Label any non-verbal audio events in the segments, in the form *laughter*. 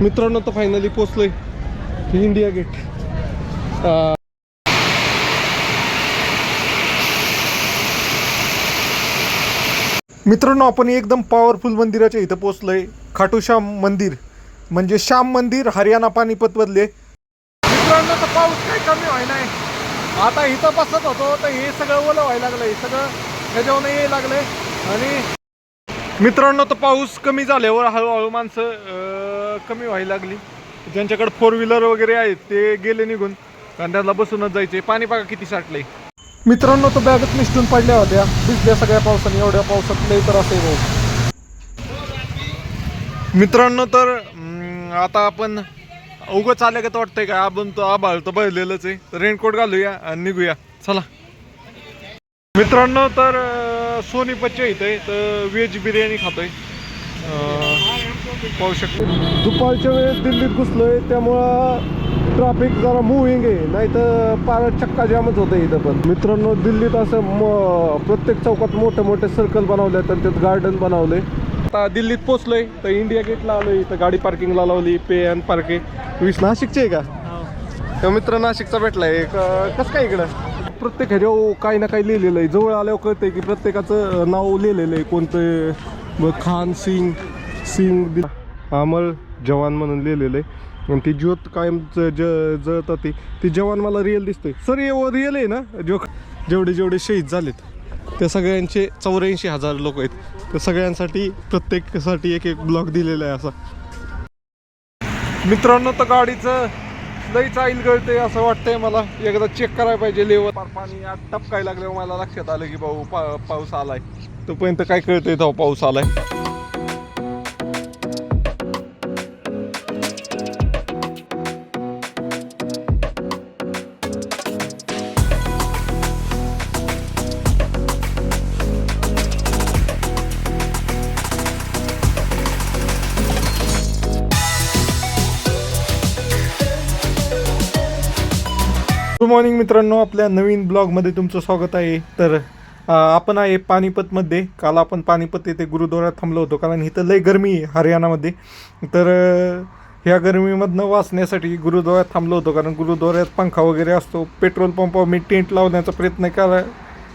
मित्रांनो तर finally पोचलोय India gate मित्रांनो आपण एकदम पॉवरफुल मंदिराच्या इथं पोचलोय खाटूश्याम मंदिर म्हणजे श्याम मंदिर हरियाणा पानिपत मधले. मित्रांनो तर पाऊस काही कमी व्हाय नाही. आता इथं बसत होतो तर हे सगळं ओलं व्हायला लागलंय. हे सगळं त्याच्यावर यायला लागलंय. आणि मित्रांनो तर पाऊस कमी झाल्यावर हळूहळू माणसं कमी व्हायला लागली. ज्यांच्याकडे फोर व्हीलर वगैरे आहेत ते गेले निघून. कारण त्याला बसूनच जायचे पाणी बघा किती साठले मित्रांनो तर बॅगच निष्ठून पडल्या होत्या. भिजल्या सगळ्या पावसाने. एवढ्या पावसात लय तर असे भाऊ. मित्रांनो तर अं, आता आपण उगच आल्या का वाटतंय का? आपण तो आभाळ तर भरलेलंच आहे. रेनकोट घालूया आणि निघूया. चला. मित्रांनो तर सोनीपतच्या इथं आहे तर व्हेज बिर्याणी खातोय. अं, पाहू शकतो. दुपारच्या वेळेस दिल्लीत घुसलोय त्यामुळं ट्रॅफिक जरा मुव्हिंग आहे नाही तर पार चक्का जामच होतं इथं पण. मित्रांनो दिल्लीत असं म प्रत्येक चौकात मोठे मोठे सर्कल बनवले आणि त्यात गार्डन बनवले. आता दिल्लीत पोचलोय तर इंडिया गेटला आलोय इथं गाडी पार्किंगला लावली पे अँड पार्किंग वीस नाशिकचे आहे का? तो मित्र नाशिकचा भेटलाय. क- कसं काय इकडं? प्रत्येक ह्याच्यावर काही ना काही लिहिलेलं आहे. जवळ आल्यावर कळतंय की प्रत्येकाचं नाव लिहिलेलं आहे. कोणतं खान सिंग सिंग दि- जवान म्हणून लिहिलेलं आहे. आणि ती ज्योत कायम ज जळतात ती ती जवान मला रिअल दिसतोय. सर हे रिअल आहे ना? जो जेवढे जेवढे शहीद झालेत त्या सगळ्यांचे चौऱ्याऐंशी हजार लोक आहेत. त्या सगळ्यांसाठी प्रत्येकासाठी एक एक ब्लॉक दिलेला आहे असा. मित्रांनो तर गाडीचं लई चाईल गळते असं वाटतंय मला. एकदा चेक करायला पाहिजे लेवल पाणी आत टपकायला लागल्यावर मला लक्षात आलं की भाऊ पा पाऊस आलाय. तोपर्यंत काय कळतंय तेव्हा पाऊस आलाय. मॉर्निंग मित्रांनो आपल्या नवीन ब्लॉगमध्ये तुमचं स्वागत आहे. तर आपण आहे पानिपतमध्ये. काल आपण पानिपत येथे गुरुद्वारात थांबलो होतो कारण इथं लय गरमी आहे हरियाणामध्ये. तर ह्या गरमीमधनं वाचण्यासाठी गुरुद्वारात थांबलो होतो कारण गुरुद्वाऱ्यात पंखा वगैरे असतो पेट्रोल पंपावर मी टेंट लावण्याचा प्रयत्न करा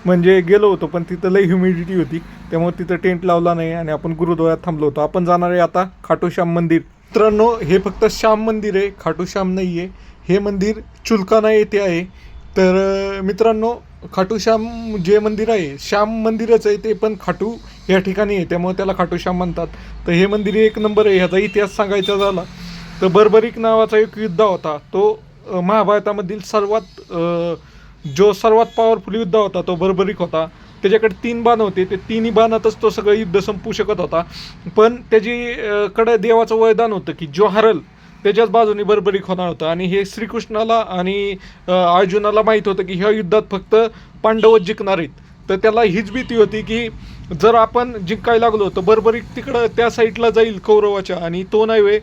म्हणजे गेलो होतो पण तिथं लई ह्युमिडिटी होती. त्यामुळे तिथं टेंट लावला नाही आणि आपण गुरुद्वारात थांबलो होतो. आपण जाणार आहे आता खाटूश्याम मंदिर. मित्रांनो हे फक्त श्याम मंदिर आहे खाटूश्याम नाही आहे हे मंदिर चुलकाना येथे आहे. तर मित्रांनो मित्रांनो खाटूश्याम जे मंदिर आहे श्याम मंदिरच आहे ते पण खाटू या ठिकाणी आहे. त्यामुळे त्याला खाटूश्याम म्हणतात. तर हे मंदिर एक नंबर आहे. ह्याचा इतिहास सांगायचा झाला तर बर्बरिक नावाचा एक युद्ध होता. तो महाभारतामधील सर्वात जो सर्वात पॉवरफुल युद्ध होता तो बर्बरिक होता. त्याच्याकडे तीन बाण होते. ते तिन्ही बाणातच तो सगळं युद्ध संपू शकत होता. पण त्याची कडे देवाचं वरदान होतं की जो हरल त्याच्याच बाजूने बरबरीक होणार होतं. आणि हे श्रीकृष्णाला आणि अर्जुनाला माहीत होतं की ह्या युद्धात फक्त पांडवच जिंकणार आहेत. तर त्याला हीच भीती होती की जर आपण जिंकायला लागलो तर बरबरीक तिकडं त्या साईडला जाईल कौरवाच्या. आणि तो नाही वे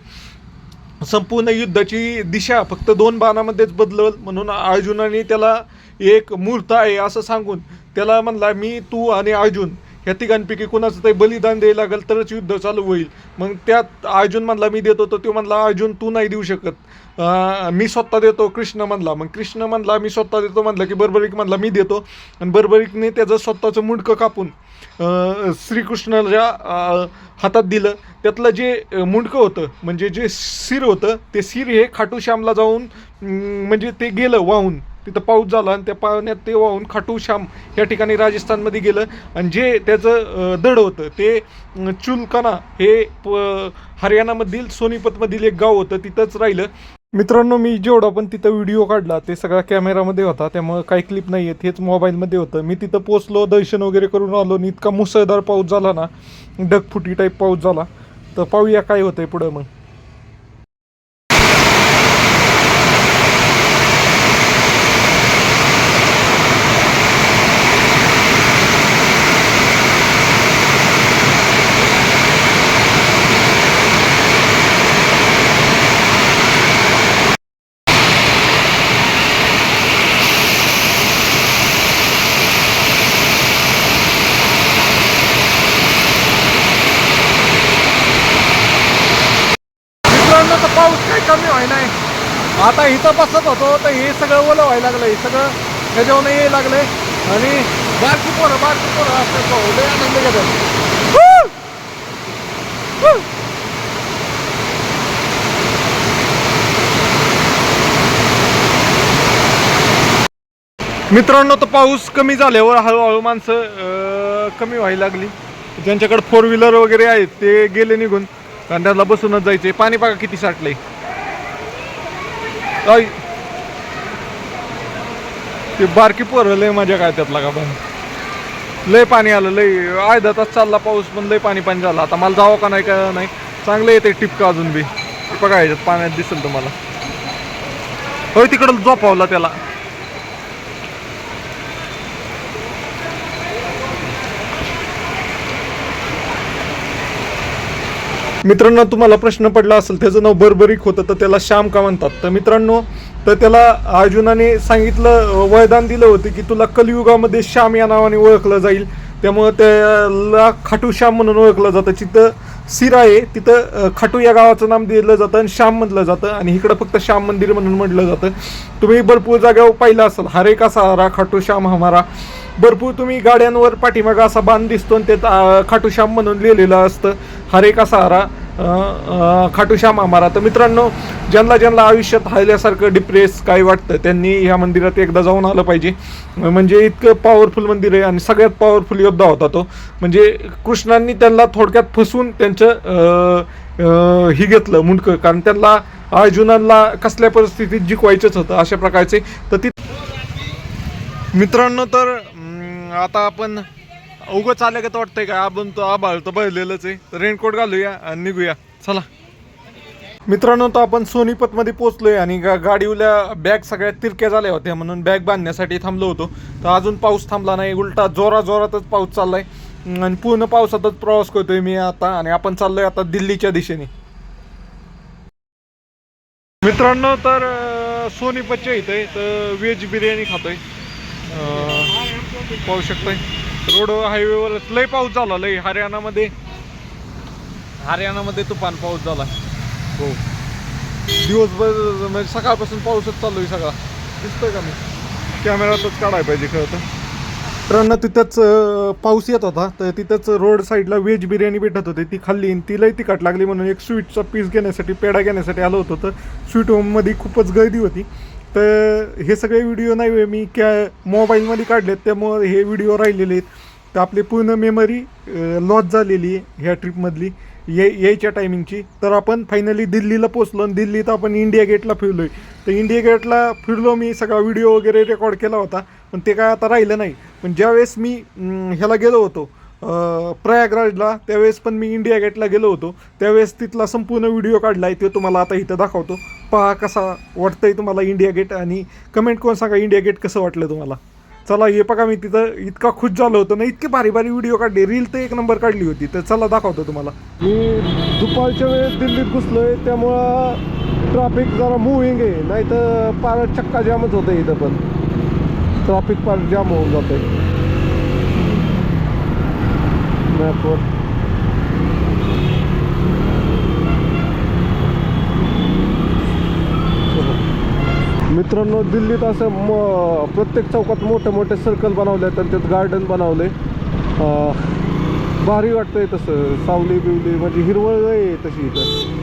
संपूर्ण युद्धाची दिशा फक्त दोन बाणामध्येच बदलल म्हणून अर्जुनाने त्याला एक मूर्त आहे असं सांगून त्याला म्हणला मी तू आणि अर्जुन ह्या तिघांपैकी कोणाचं तरी बलिदान द्यायला लागेल तरच युद्ध चालू होईल. मग त्यात अर्जुन म्हणला मी देतो तर तो म्हणला अर्जुन तू नाही देऊ शकत. मी स्वतः देतो कृष्ण म्हणला मग कृष्ण म्हणला मी स्वतः देतो म्हणला की बर्बरिक म्हणला मी देतो. आणि बर्बरिकने त्याचं स्वतःचं मुंडकं कापून श्रीकृष्णाच्या हातात दिलं. त्यातलं जे मुंडकं होतं म्हणजे जे शिर होतं ते शिर हे खाटू श्यामला जाऊन म्हणजे ते गेलं वाहून. तिथं पाऊस झाला आणि त्या पाण्यात ते वाहून खाटू श्याम या ठिकाणी राजस्थानमध्ये गेलं. आणि जे त्याचं दड होतं ते चुलकाना हे प हरियाणामधील सोनीपतमधील एक गाव होतं तिथंच राहिलं. मित्रांनो मी जेवढा पण तिथं व्हिडिओ काढला ते सगळा कॅमेरामध्ये होता त्यामुळं काही क्लिप नाही आहेत हेच मोबाईलमध्ये होतं. मी तिथं पोचलो दर्शन वगैरे करून आलो आणि इतका मुसळधार पाऊस झाला ना ढगफुटी टाईप पाऊस झाला. तर पाहूया काय होतंय पुढं मग. मित्रांनो तर पाऊस काही कमी व्हाय नाही. आता इथं बसत होतो तर हे सगळं ओलं व्हायला लागलं. हे सगळं त्याच्यावर यायला लागलंय आणि बारकी पोरं बारकी पोरं असं लय आनंद घेतात. मित्रांनो तर पाऊस कमी झाल्यावर हळूहळू माणसं कमी व्हायला लागली. ज्यांच्याकडे फोर व्हीलर वगैरे आहेत ते गेले निघून. कारण बसूनच जायचे पाणी बघा किती साठलंय. ते बारकी पोरं लय मजा काय त्यातला का पण लय पाणी आलं लय अर्धा तास चालला पाऊस पण लय पाणी पाणी झालं. आता मला जावं का नाही का नाही? चांगलं येते टिपका अजून बी. बघा ह्याच्यात पाण्यात दिसेल तुम्हाला. होय तिकडं झोपावला त्याला. मित्रांनो तुम्हाला प्रश्न पडला असेल त्याचं नाव बरबरीक होतं तर त्याला श्याम का म्हणतात? तर मित्रांनो तर त्याला अर्जुनाने सांगितलं वरदान दिलं होतं की तुला कलियुगामध्ये श्याम या नावाने ओळखलं जाईल. त्यामुळं त्याला खाटू श्याम म्हणून ओळखलं जातं. तिथं सिरा आहे तिथं खाटू या गावाचं नाम दिलं जातं आणि श्याम म्हटलं जातं. आणि इकडं फक्त श्याम मंदिर म्हणून म्हटलं जातं. तुम्ही भरपूर जागेवर पाहिलं असाल. हरे का सहारा खाटू श्याम हमारा. भरपूर तुम्ही गाड्यांवर पाठीमागा असा बांध दिसतो आणि त्यात खाटूश्याम म्हणून लिहिलेलं असतं. हरे का सहारा खाटूश्याम अं, तर मित्रांनो ज्यांना ज्यांना आयुष्यात हायल्यासारखं डिप्रेस काय वाटतं त्यांनी ह्या मंदिरात एकदा जाऊन आलं पाहिजे. म्हणजे इतकं पॉवरफुल मंदिर आहे आणि सगळ्यात पॉवरफुल योद्धा होता तो. म्हणजे कृष्णांनी त्यांना थोडक्यात फसून त्यांचं ही घेतलं मुंडकं. कारण त्यांना अर्जुनाला कसल्या परिस्थितीत जिंकवायचंच होतं अशा प्रकारचे. तर ती मित्रांनो तर आता आपण उगं चाललं का वाटतंय का? आपण तो आभाळ तर बळलेलंच आहे. तर रेनकोट घालूया आणि निघूया. चला. मित्रांनो तर आपण सोनीपतमध्ये पोहोचलोय आणि गा गाडीवल्या बॅग सगळ्या तिरक्या झाल्या होत्या म्हणून बॅग बांधण्यासाठी थांबलो होतो. तर अजून पाऊस थांबला नाही. उलटा जोरा जोरातच पाऊस चाललाय. आहे आणि पूर्ण पावसातच प्रवास करतोय मी आता आणि आपण चाललोय आता दिल्लीच्या दिशेने. मित्रांनो तर सोनीपतच्या इथे तर व्हेज बिर्याणी खातोय. पाहू शकतोय. रोड हायवेवर लय पाऊस झाला लय. हरियाणामध्ये हरियाणामध्ये तुफान पाऊस झाला. हो. दिवसभर म्हणजे सकाळपासून पाऊसच चालू आहे सगळा. दिसतोय का मी कॅमेरातच काढायला पाहिजे खरं तर. मित्रांनो तिथंच पाऊस येत होता. तर तिथंच रोड साईडला व्हेज बिर्याणी भेटत होती. ती खाल्ली आणि तिलाही तिखट लागली म्हणून एक स्वीटचा पीस घेण्यासाठी पेढा घेण्यासाठी आलो होतो. तर स्वीट होममध्ये खूपच गर्दी होती. तर हे सगळे व्हिडिओ नाही मी क्या मोबाईलमध्ये काढलेत त्यामुळं हे व्हिडिओ राहिलेले आहेत. तर आपली पूर्ण मेमरी लॉस झालेली आहे ह्या ट्रिपमधली ये यायच्या टायमिंगची तर आपण फायनली दिल्लीला पोचलो आणि दिल्लीत आपण इंडिया गेटला फिरलो आहे तर इंडिया गेटला फिरलो मी सगळा व्हिडिओ वगैरे रेकॉर्ड केला होता पण ते काय आता राहिलं नाही. पण ज्यावेळेस मी ह्याला गेलो होतो प्रयागराजला त्यावेळेस पण मी इंडिया गेटला गेलो होतो. त्यावेळेस तिथला संपूर्ण व्हिडिओ काढला आहे तो तुम्हाला आता इथं दाखवतो. पहा कसा वाटतंय तुम्हाला इंडिया गेट आणि कमेंट करून सांगा इंडिया गेट कसं वाटलं तुम्हाला. चला हे बघा मी तिथं इतका खुश झालो होतो ना इतके भारी भारी व्हिडिओ काढले. रील तर एक नंबर काढली होती तर चला दाखवतो तुम्हाला. मी दुपारच्या वेळेस दिल्लीत घुसलोय त्यामुळं ट्रॅफिक जरा मुव्हिंग आहे. नाही तर पार चक्का जामच होतं इथं पण. ट्रॅफिक पार जाम होऊन जातंय. मॅपवर मित्रांनो दिल्लीत असं म प्रत्येक चौकात मोठे मोठे सर्कल बनवले आहेत आणि त्यात गार्डन बनवले. भारी वाटतंय तसं. सावली बिवली म्हणजे हिरवळ आहे तशी इथं.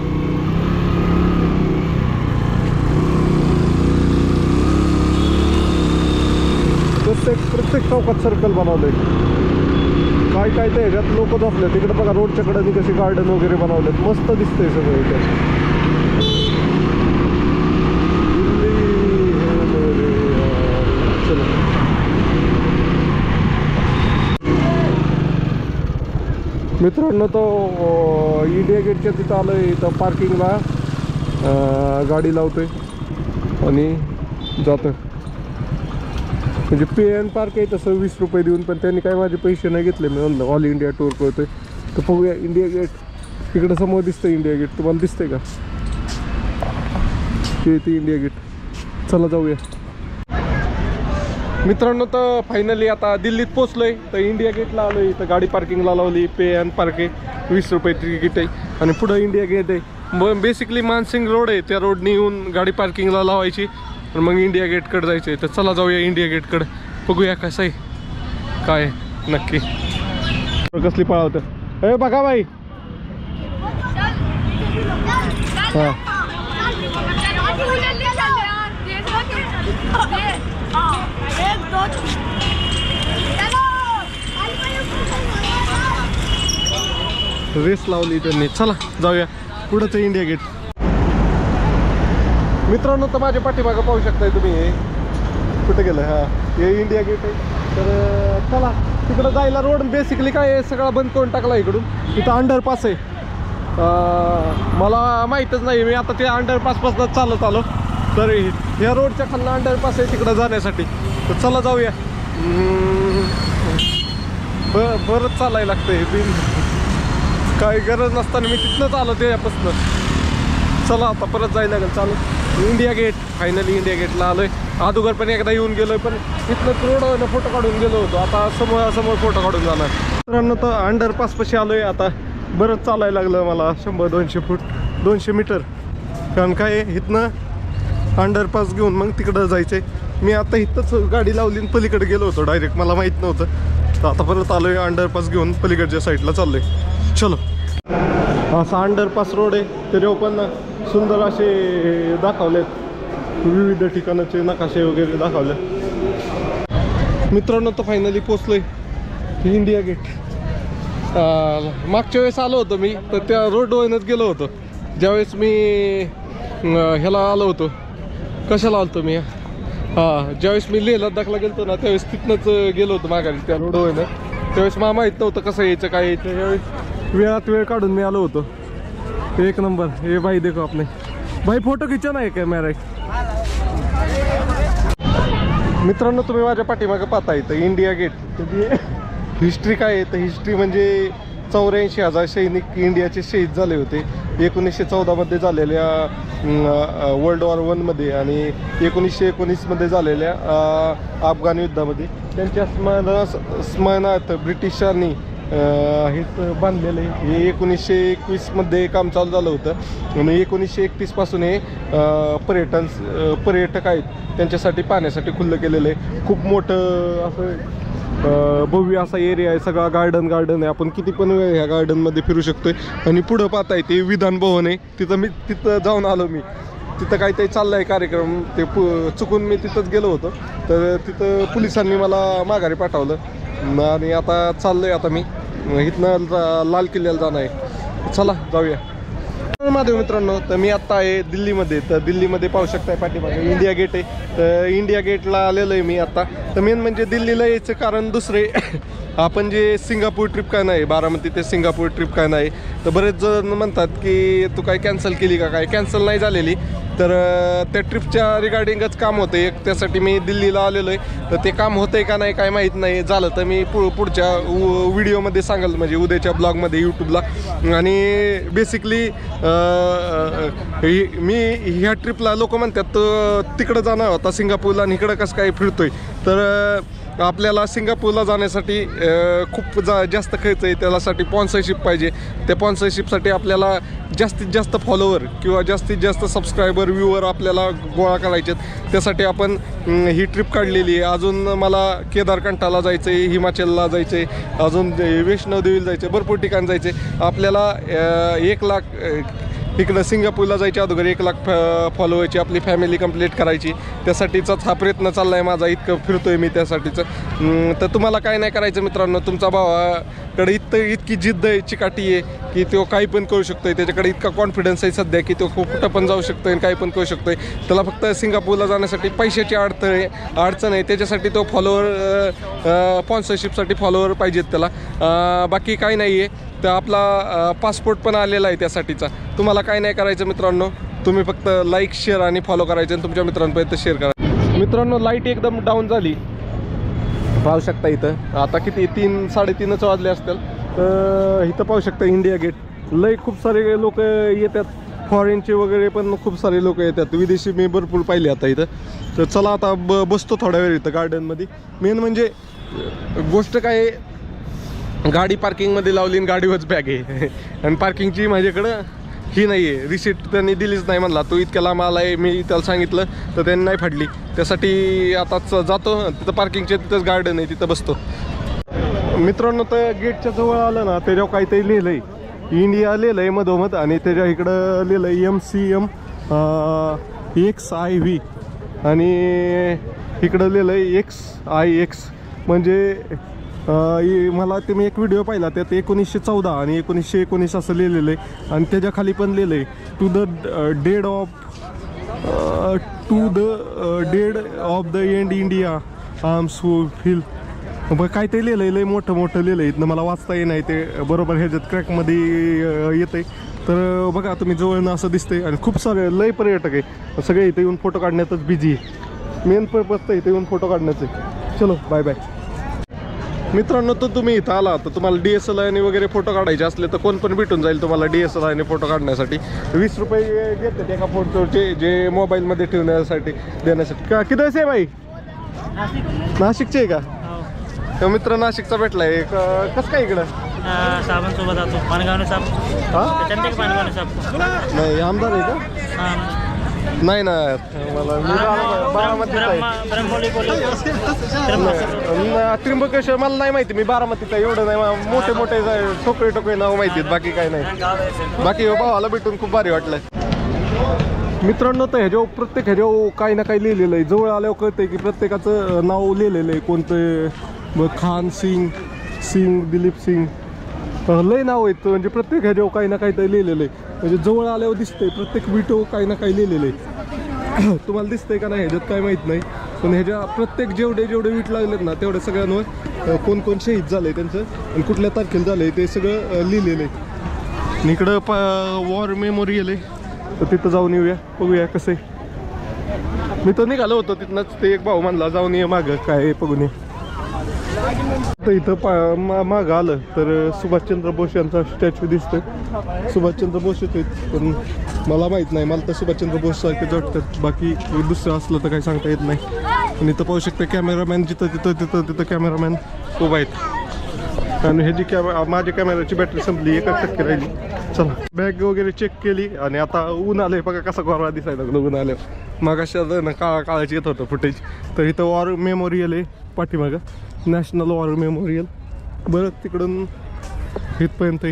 प्रत्येक प्रत्येक चौकात सर्कल बनवलंय काय काय ते ह्याच्यात लोक झोपले तिकडे बघा रोडच्या कडेने कशी गार्डन वगैरे बनवलेत. मस्त दिसतंय सगळं इथे. मित्रांनो तो इंडिया गेटच्या तिथं आलो आहे इथं पार्किंगला गाडी लावतोय. आणि जातो म्हणजे पे एन पार्क आहे तसं वीस रुपये देऊन पण त्यांनी काय माझे पैसे नाही घेतले. मी म्हणलं ऑल इंडिया टूर करतोय तर बघूया इंडिया गेट तिकडं समोर दिसतंय इंडिया गेट तुम्हाला दिसतंय का? ते ते इंडिया गेट चला जाऊया. मित्रांनो तर फायनली आता दिल्लीत पोचलोय तर इंडिया गेटला आलोय. इथं गाडी पार्किंगला लावली. पे अँड पार्क आहे. वीस रुपये तिकीट आहे. आणि पुढं इंडिया गेट आहे. बेसिकली मानसिंग रोड आहे. त्या रोडनी येऊन गाडी पार्किंगला लावायची. तर मग इंडिया गेटकडे जायचं आहे तर चला जाऊया इंडिया गेटकडे. बघूया कसं आहे. काय नक्की. कसली पळावतं ए बघा बाई. हां. रेस लावली त्यांनी. चला जाऊया. पुढं आहे इंडिया गेट? मित्रांनो तर माझ्या पाठीमागं पाहू शकताय तुम्ही. हे गेलं? हा. हे इंडिया गेट आहे. तर चला. तिकडं जायला रोड बेसिकली काय आहे? सगळा बंद करून टाकला इकडून. तिथं अंडरपास आहे. मला माहीतच नाही मी आता ते अंडरपासपासून चालत आलो. तर ह्या रोडच्या खालनं अंडरपास आहे तिकडं जाण्यासाठी. तर चला जाऊया. ब बरंच चालायला लागतंय बिन. काही गरज नसताना मी तिथनंच आलो त्यापासून चला आता परत जायला लागेल. चालू. इंडिया गेट फायनली इंडिया गेटला आलोय. अगोदर पण एकदा येऊन गेलोय पण तिथनं रोड फोटो काढून गेलो होतो. आता समोर समोर फोटो काढून जाणार. मित्रांनो तर अंडरपास पाशी आलोय आता. बरंच चालायला लागलं मला. शंभर दोनशे फूट दोनशे मीटर. कारण काय इथनं अंडरपास घेऊन मग तिकडं जायचंय. मी आता इथंच गाडी लावली आणि पलीकडे गेलो होतो. डायरेक्ट मला माहीत नव्हतं. तर आता परत आलोय अंडरपास घेऊन पलीकडच्या साईडला चाललोय. चलो. असा अंडरपास रोड आहे. तरी पण सुंदर असे दाखवलेत. विविध ठिकाणाचे नकाशे वगैरे दाखवले मित्रांनो तर फायनली पोचलोय इंडिया गेट मागच्या वेळेस आलो होतो मी तर त्या रोडवरच गेलो होतो. ज्यावेळेस मी ह्याला आलो होतो. कशाला आलो मी? हां ज्यावेळेस मी लेह लद्दाखला गेलो ना त्यावेळेस तिथनंच गेलो होतो माघारी त्या रोडवरनं त्यावेळेस मला माहीत नव्हतं कसं यायचं काय यायचं. त्यावेळेस वेळात वेळ काढून मी आलो होतो. एक नंबर. हे भाई देखो आपने भाई फोटो खिचा नाही कॅमेरा मित्रांनो तुम्ही माझ्या पाठीमागं पाहता इथं इंडिया गेट हिस्ट्री काय आहे? तर हिस्ट्री म्हणजे चौऱ्याऐंशी हजार सैनिक इंडियाचे शहीद झाले होते. एकोणीसशे चौदामध्ये झालेल्या वर्ल्ड वॉर वनमध्ये आणि एकोणीसशे एकोणीसमध्ये झालेल्या अफगाण युद्धामध्ये. त्यांच्या स्मरणा स्मरणार्थ ब्रिटिशांनी हेच बांधलेलं आहे. हे एकोणीसशे एकवीसमध्ये काम चालू झालं होतं. आणि एकोणीसशे एकतीसपासून हे पर्यटन पर्यटक आहेत त्यांच्यासाठी पाहण्यासाठी खुल्लं केलेलं आहे. खूप मोठं असं भव्य असा एरिया आहे. सगळा गार्डन गार्डन आहे. आपण किती पण वेळ ह्या गार्डनमध्ये फिरू शकतोय. आणि पुढं पाहताय ते विधान भवन आहे. तिथं मी तिथं जाऊन आलो मी. तिथं काहीतरी चाललं आहे कार्यक्रम. ते पु चुकून मी तिथंच गेलो होतो. तर तिथं पोलिसांनी मला माघारी पाठवलं. आणि आता चाललोय आता मी. इथनं लाल किल्ल्याला जाणं आहे. चला जाऊया. महादेव मित्रांनो तर मी आत्ता आहे दिल्लीमध्ये. तर दिल्लीमध्ये पाहू शकताय पाठीमागे इंडिया गेट आहे. तर इंडिया गेटला आलेलो आहे मी आत्ता. तर मेन म्हणजे दिल्लीला यायचं कारण दुसरे. *coughs* आपण जे सिंगापूर ट्रिप काय नाही बारामती ते सिंगापूर ट्रिप काय नाही तर बरेच जण म्हणतात की तू काय कॅन्सल केली का काय? कॅन्सल नाही झालेली. तर त्या ट्रिपच्या रिगार्डिंगच काम होतं. एक त्यासाठी मी दिल्लीला आलेलो आहे तर ते काम होतं आहे का नाही काय माहीत नाही. झालं तर मी पु पुढच्या व्हिडिओमध्ये सांगाल. म्हणजे उद्याच्या ब्लॉगमध्ये यूट्यूबला आणि बेसिकली मी ह्या ट्रिपला लोक म्हणतात तिकडं जाणार होता सिंगापूरला आणि इकडं कसं काय फिरतोय? तर आपल्याला सिंगापूरला जाण्यासाठी खूप जा जास्त खर्च आहे. त्यासाठी स्पॉन्सरशिप पाहिजे. त्या स्पॉन्सरशिपसाठी आपल्याला जास्तीत जास्त फॉलोवर किंवा जास्तीत जास्त सबस्क्रायबर रिव्ह्यूवर आपल्याला गोळा करायचे त्यासाठी आपण ही ट्रिप काढलेली आहे. अजून मला केदारकंठाला जायचं आहे हिमाचलला जायचं आहे अजून वैष्णोदेवीला वैष्णवदेवीला जायचं आहे भरपूर ठिकाण जायचं आहे आपल्याला एक लाख इकडं सिंगापूरला जायच्या अगोदर एक लाख फॉलोवरची आपली फॅमिली कंप्लीट करायची. त्यासाठीचाच हा प्रयत्न चालला आहे माझा इतकं फिरतोय मी त्यासाठीचं. तर तुम्हाला काय नाही करायचं मित्रांनो तुमचा भावाकडे इतकं इतकी जिद्द आहे चिकाटी आहे की तो काही पण करू शकतोय. त्याच्याकडे इतका कॉन्फिडन्स आहे सध्या की तो खूप कुठं पण जाऊ शकतो आणि काही पण करू शकतोय. त्याला फक्त सिंगापूरला जाण्यासाठी पैशाची अडथळ आहे अडचण आहे. त्याच्यासाठी तो फॉलोवर स्पॉन्सरशिपसाठी फॉलोअर पाहिजेत त्याला. बाकी काही नाही आहे तर आपला पासपोर्ट पण आलेला आहे त्यासाठीचा. तुम्हाला काय नाही करायचं मित्रांनो. तुम्ही फक्त लाईक शेअर आणि फॉलो करायचे आणि तुमच्या मित्रांपर्यंत शेअर करा. मित्रांनो लाइट एकदम डाऊन झाली. पाहू शकता इथं. आता किती? तीन साडेतीनच वाजले असतील. तर इथं पाहू शकता इंडिया गेट लई खूप सारे लोक येतात. फॉरेनचे वगैरे पण खूप सारे लोक येतात. विदेशी मी भरपूर पाहिले आता इथं. तर चला आता ब बसतो थोड्या वेळ इथं गार्डनमध्ये मेन म्हणजे गोष्ट काय गाडी पार्किंगमध्ये लावली आणि गाडीवरच बॅग आहे. *laughs* आणि पार्किंगची माझ्याकडं ही नाही आहे रिसिप्ट त्यांनी दिलीच नाही म्हणला. तो इतक्या लांब आला आहे मी त्याला सांगितलं तर त्यांनी नाही फाडली. त्यासाठी आताच जातो तिथं पार्किंगचे तिथंच गार्डन आहे तिथं बसतो. मित्रांनो तर गेटच्या जवळ आलं ना त्याच्यावर काहीतरी लिहिलंय. इंडिया लिहिलंय मधोमध आणि त्याच्या इकडं लिहिलंय M C M X I V आणि इकडं लिहिलंय एक्स आय एक्स म्हणजे मला ते मी एक व्हिडिओ पाहिला त्यात एकोणीसशे चौदा आणि एकोणीसशे एकोणीस असं लिहिलेलं आहे आणि त्याच्याखाली पण लिहिलं आहे to the dead of to the dead of the end India arms who feel बघ काय ते आहे लय मोठं मोठं लिहिलंय. इथनं मला वाचता येई ते बरोबर ह्याच्यात क्रॅकमध्ये येतंय. तर बघा तुम्ही जवळनं असं दिसतंय. आणि खूप सारे लय पर्यटक आहे. सगळे इथे येऊन फोटो काढण्यातच बिझी आहे. मेन पर्पज तर इथे येऊन फोटो काढण्याचं आहे. चलो बाय बाय मित्रांनो तर तुम्ही इथं आला तर तुम्हाला डी एस एल आयने वगैरे फोटो काढायचे असले तर कोण पण भेटून जाईल तुम्हाला डी एस एल आयने फोटो काढण्यासाठी. वीस रुपये घेतात एका फोटोचे जे मोबाईलमध्ये ठेवण्यासाठी देण्यासाठी. का किती आहे बाई नाशिकचे आहे का? तर मित्र नाशिकचा भेटलाय क- कसं काय इकडं? साबण सोबत जातो. पानगावने हा? साप नाही आमदार आहे का? नाही ना मला मी बारा- बारामतीचा आहे. ब्रह्मोली न- त्र्यंबकेश्वर मला नाही माहिती मी बारामतीचा आहे, एवढं नाही. मा- मोठे मोठे टोकळे टोकळे नाव माहिती आहेत बाकी काय नाही. बाकी हो भावाला भेटून खूप भारी वाटलं मित्रांनो तर ह्याच्यावर प्रत्येक ह्याच्यावर काही ना काही लिहिलेलं आहे. जवळ आल्यावर कळतंय की प्रत्येकाचं अं, नाव लिहिलेलं आहे. कोणतं ब- खान सिंग सिंग दिलीप सिंग. अं, लय नाव आहेत म्हणजे प्रत्येक ह्याच्यावर काही ना काही तरी लिहिलेलं आहे. म्हणजे जवळ आल्यावर दिसतंय. प्रत्येक विटो काही ना काही लिहिलेलं आहे. *clears throat* तुम्हाला दिसतंय का नाही ह्याच्यात काय माहीत नाही. पण ह्याच्या प्रत्येक जेवढे जेवढे वीट लागलेत ना तेवढ्या सगळ्यांवर कोण कोण शहीद झालंय त्यांचं आणि कुठल्या तारखेला आहे ते सगळं लिहिलेलं आहे. आणि इकडं प वॉर मेमोरियल आहे. तर तिथं जाऊन येऊया बघूया कसं आहे. मी तर निघालो होतो तिथनंच ते एक भाऊ म्हणला जाऊन ये मागं काय आहे बघून ये. तर इथं पा मा मागं आलं तर सुभाषचंद्र बोस यांचा स्टॅच्यू दिसतोय. सुभाषचंद्र बोस येतो पण मला माहीत नाही. मला तर सुभाषचंद्र बोस सारखेच वाटतात बाकी दुसरं असलं तर काही सांगता येत नाही. आणि इथं पाहू शकता कॅमेरामॅन जिथं तिथं तिथं तिथं कॅमेरामॅन उभा आहेत. आणि ह्याची कॅमे माझ्या कॅमेराची बॅटरी संपली एकच टक्के राहिली. चला. बॅग वगैरे चेक केली आणि आता ऊन आले बघा कसा गोरा दिसायला लागला ऊन आल्यावर. मग अशा ना काळा काळाची येत होतं फुटेज तर इथं वॉर मेमोरियल आहे पाठीमागं. नॅशनल वॉर मेमोरियल बरं तिकडून इथपर्यंत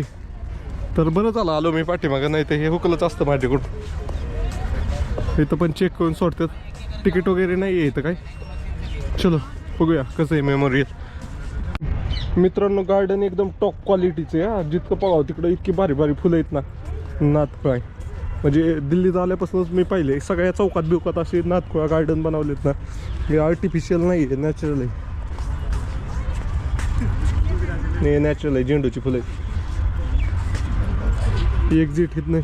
तर बरं झालं आलो मी पाठीमागं नाही तर हे हुकलंच असतं माझ्याकडून. इथं पण चेक करून सोडतात. तिकीट वगैरे नाही आहे इथं काय? चलो बघूया कसं आहे मेमोरियल मित्रांनो गार्डन एकदम टॉप क्वालिटीचे हा. जितकं पाहावं तिकडं इतकी भारी भारी फुलं आहेत ना. नातकुळा म्हणजे दिल्लीत आल्यापासूनच मी पाहिले सगळ्या चौकात बिवकात असे नातकुळा गार्डन बनवलेत ना. हे आर्टिफिशियल नाही आहे नॅचरल आहे. हे नॅचरल आहे झेंडूची फुलं आहेत. एक्झिट येत नाही.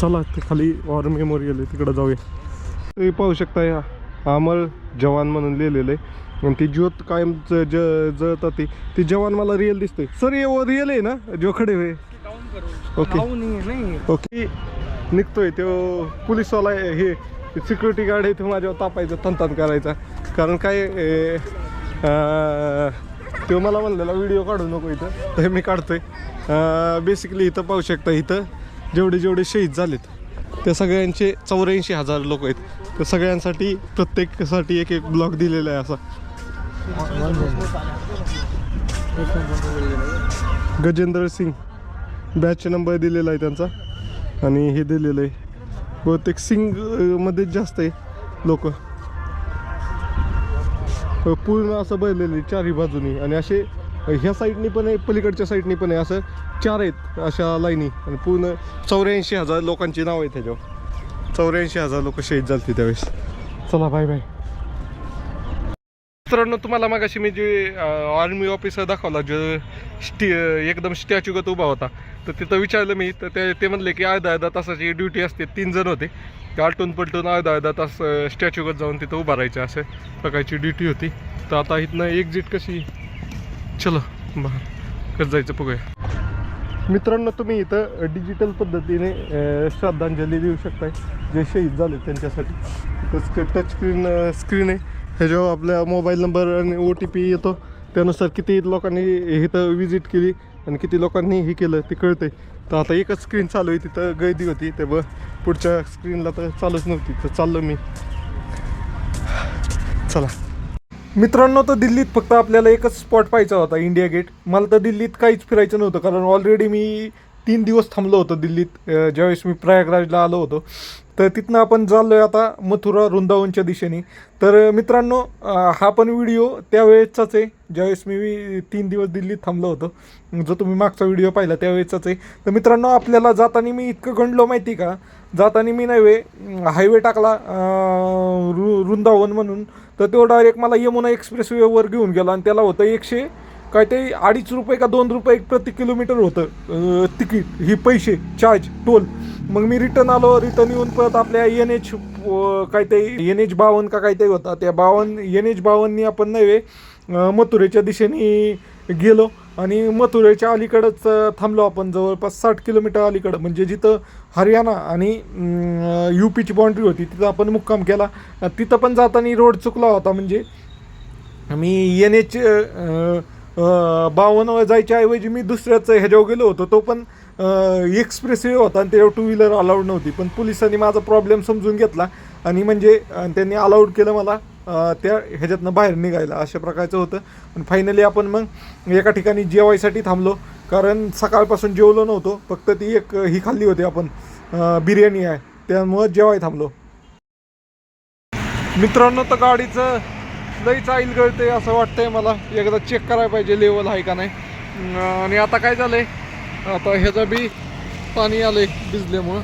चला ते खाली वॉर मेमोरियल आहे तिकडं जाऊया. तुम्ही पाहू शकता या अमर जवान म्हणून लिहिलेलं आहे. आणि ती ज्योत कायम ज ज- जळतात ती. ती जवान मला रिअल दिसतोय. सर हे रिअल आहे ना? जो खडे होय. ओके ओके निघतोय तो पोलिसवाला हे सिक्युरिटी गार्ड आहे माझ्यावर तापायचं तंतान करायचा. कारण काय तो मला म्हणलेला व्हिडिओ काढू नको इथं. तर मी काढतोय. बेसिकली इथं पाहू शकता इथं जेवढे जेवढे शहीद झालेत त्या सगळ्यांचे चौऱ्याऐंशी हजार लोक आहेत. त्या सगळ्यांसाठी प्रत्येकासाठी एक एक ब्लॉग दिलेला आहे असा. गजेंद्र सिंग बॅच नंबर दिलेला आहे त्यांचा. आणि हे दिलेलं आहे बहुतेक ते अं, जास्त आहे लोक. पूर्ण असं बनलेलं चारही बाजूनी. आणि असे ह्या साईडनी पण आहे पलीकडच्या साईडनी पण आहे असं चार आहेत अशा लाईनी. आणि पूर्ण चौऱ्याऐंशी हजार लोकांची नाव आहेत त्याच्यावर चौऱ्याऐंशी हजार लोक शहीद झालते त्यावेळेस. चला बाय बाय मित्रांनो तुम्हाला मगाशी मी जे आर्मी ऑफिसर दाखवला जो स्टी एकदम स्टॅच्यूगत उभा होता तर तिथं विचारलं मी तर ते ते म्हणले की अर्धा अर्धा तासाची ड्युटी असते तीन जण होते. ते आलटून पलटून अर्धा अर्धा तास स्टॅच्यूगत जाऊन तिथं उभा राहायचं असं प्रकारची ड्युटी होती. तर आता इथनं एक्झिट कशी? चलो बरं कसं जायचं बघूया. मित्रांनो तुम्ही इथं डिजिटल पद्धतीने श्रद्धांजली देऊ शकताय. जे शहीद झाले त्यांच्यासाठी. इथं टच स्क्रीन स्क्रीन आहे. ह्याच्यावर आपल्या मोबाईल नंबर आणि ओ टी पी येतो त्यानुसार किती लोकांनी इथं विजिट केली आणि किती लोकांनी हे केलं ते कळतंय. तर आता एकच स्क्रीन चालू आहे तिथं गर्दी होती. ते ब पुढच्या स्क्रीनला तर चालूच नव्हती तर चाललो मी. चला. मित्रांनो तर दिल्लीत फक्त आपल्याला एकच स्पॉट पाहायचा होता इंडिया गेट मला तर दिल्लीत काहीच फिरायचं नव्हतं कारण ऑलरेडी मी तीन दिवस थांबलो होतो दिल्लीत. ज्यावेळेस मी प्रयागराजला आलो होतो. तर तिथनं आपण चाललोय आता मथुरा वृंदावनच्या दिशेने. तर मित्रांनो हा पण व्हिडिओ त्यावेळेचाच आहे. ज्यावेळेस मी तीन दिवस दिल्लीत थांबलो होतो जो तुम्ही मागचा व्हिडिओ पाहिला त्यावेळेचाच आहे. तर मित्रांनो आपल्याला जाताना मी इतकं गणलो माहिती का? जाताना मी नव्हे हायवे टाकला रु वृंदावन म्हणून. तर तो डायरेक्ट मला यमुना एक्सप्रेस वेवर घेऊन गेला आणि त्याला होतं एकशे काय ते अडीच रुपये का दोन रुपये प्रति किलोमीटर होतं. तिकीट ही पैसे चार्ज टोल मग मी रिटर्न आलो रिटर्न येऊन परत आपल्या एन एच काय ते एन एच बावन्न का काहीतरी होता. त्या बावन्न एन एच बावन्ननी आपण नव्हे मथुरेच्या दिशेने गेलो आणि मथुरेच्या अलीकडंच थांबलो आपण. जवळपास साठ किलोमीटर अलीकडं. म्हणजे जिथं हरियाणा आणि यू पीची बाउंड्री होती तिथं आपण मुक्काम केला. तिथं पण जाताना रोड चुकला होता. म्हणजे मी एन एच बावन्न जायच्या ऐवजी मी दुसऱ्याच ह्याच्यावर गेलो होतो. तो पण एक्सप्रेस वे होता आणि त्याच्यावर टू व्हीलर अलाउड नव्हती. पण पोलिसांनी माझा प्रॉब्लेम समजून घेतला आणि म्हणजे त्यांनी अलाउड केलं मला त्या ह्याच्यातनं बाहेर निघायला. अशा प्रकारचं होतं. आणि फायनली आपण मग एका ठिकाणी जेवायसाठी थांबलो. कारण सकाळपासून जेवलो नव्हतो. फक्त ती एक ही खाल्ली होती आपण बिर्याणी आहे. त्यामुळं जेवाय थांबलो. मित्रांनो तर गाडीचं लईच आईल गळते असं वाटतंय मला. एकदा चेक करायला पाहिजे लेवल आहे का नाही. आणि आता काय झालं आहे आता ह्याचं बी पाणी आलं आहे भिजल्यामुळं.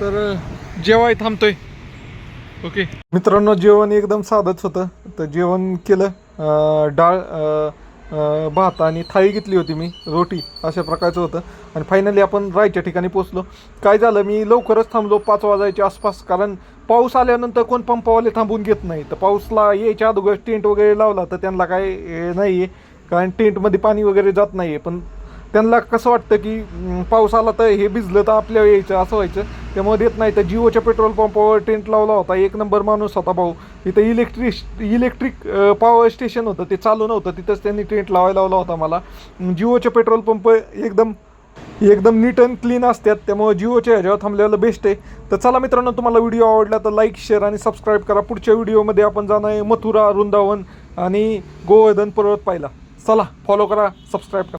तर जेवाय थांबतोय. ओके मित्रांनो जेवण एकदम साधंच होतं. तर जेवण केलं. डाळ भात आणि थाळी घेतली होती मी रोटी अशा प्रकारचं होतं. आणि फायनली आपण राहायच्या ठिकाणी पोचलो काय झालं मी लवकरच थांबलो पाच वाजायच्या आसपास कारण पाऊस आल्यानंतर कोण पंपावाले थांबून घेत नाही. तर पाऊसला यायच्या अगोदर टेंट वगैरे लावला तर त्यांना काय नाही आहे कारण टेंटमध्ये पाणी वगैरे जात नाही आहे पण त्यांना कसं वाटतं की पाऊस आला तर हे भिजलं तर आपल्या यायचं असं व्हायचं. त्यामुळे देत नाही. तर जिओच्या पेट्रोल पंपावर टेंट लावला होता. एक नंबर माणूस होता भाऊ. तिथं इलेक्ट्रिक इलेक्ट्रिक पॉवर स्टेशन होतं. ते चालू नव्हतं. तिथंच त्यांनी टेंट लावायला लावला होता मला. जिओचे पेट्रोल पंप एकदम एकदम नीट अँड क्लीन असतात. त्यामुळे जिओच्या ह्याच्यावर थांबलेलं बेस्ट आहे. तर चला मित्रांनो तुम्हाला व्हिडिओ आवडला तर लाईक शेअर आणि सबस्क्राईब करा. पुढच्या व्हिडिओमध्ये आपण जाणार आहे मथुरा वृंदावन आणि गोवर्धन पर्वत पाहिला चला फॉलो करा सबस्क्राईब करा.